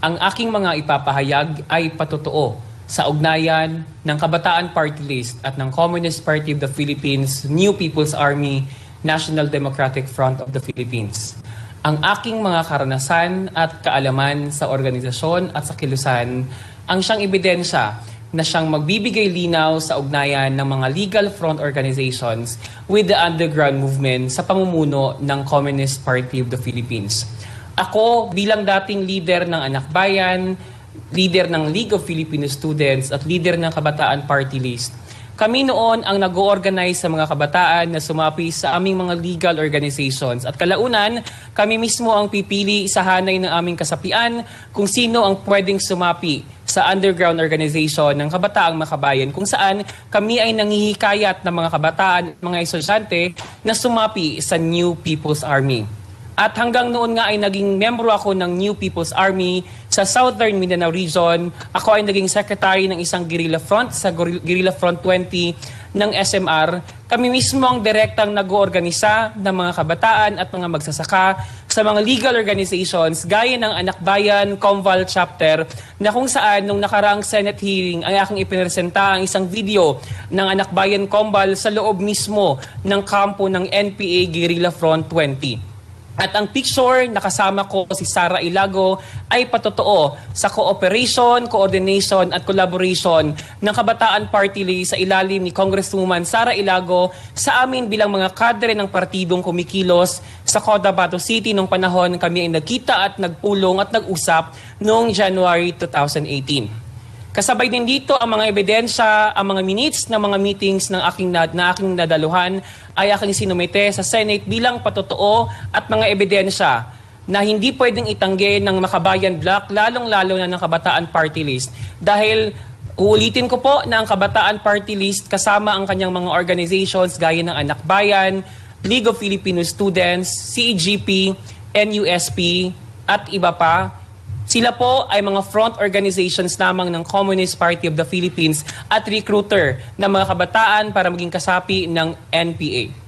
ang aking mga ipapahayag ay patotoo sa ugnayan ng Kabataan Party List at ng Communist Party of the Philippines, New People's Army, National Democratic Front of the Philippines. Ang aking mga karanasan at kaalaman sa organisasyon at sa kilusan ang siyang ebidensya na siyang magbibigay linaw sa ugnayan ng mga legal front organizations with the underground movement sa pamumuno ng Communist Party of the Philippines. Ako bilang dating leader ng Anak Bayan, leader ng League of Filipino Students at leader ng Kabataan Party List, kami noon ang nag-organize sa mga kabataan na sumapi sa aming mga legal organizations. At kalaunan, kami mismo ang pipili sa hanay ng aming kasapian kung sino ang pwedeng sumapi sa underground organization ng Kabataang Makabayan kung saan kami ay nangihikayat ng mga kabataan at mga estudyante na sumapi sa New People's Army. At hanggang noon nga ay naging membro ako ng New People's Army sa Southern Mindanao Region. Ako ay naging secretary ng isang guerrilla front sa Guerrilla Front 20 ng SMR. Kami mismo ang direktang nag-oorganisa ng mga kabataan at mga magsasaka sa mga legal organizations gaya ng Anak Bayan Comval Chapter na kung saan nung nakaraang Senate hearing ay aking ipinesenta ang isang video ng Anak Bayan Comval sa loob mismo ng kampo ng NPA Guerrilla Front 20. At ang picture na kasama ko si Sara Ilago ay patotoo sa cooperation, coordination at collaboration ng Kabataan Party List sa ilalim ni Congresswoman Sara Ilago sa amin bilang mga kadre ng partidong kumikilos sa Cotabato City nung panahon kami ay nagkita at nagpulong at nag-usap noong January 2018. Kasabay din dito ang mga ebidensya, ang mga minutes ng mga meetings ng aking na, na aking nadaluhan ay aking sinumite sa Senate bilang patotoo at mga ebidensya na hindi pwedeng itanggi ng Makabayan Block, lalong-lalo na ng Kabataan Party List. Dahil uulitin ko po na ang Kabataan Party List kasama ang kanyang mga organizations gaya ng Anak Bayan, League of Filipino Students, CEGP, NUSP, at iba pa, sila po ay mga front organizations lamang ng Communist Party of the Philippines at recruiter ng mga kabataan para maging kasapi ng NPA.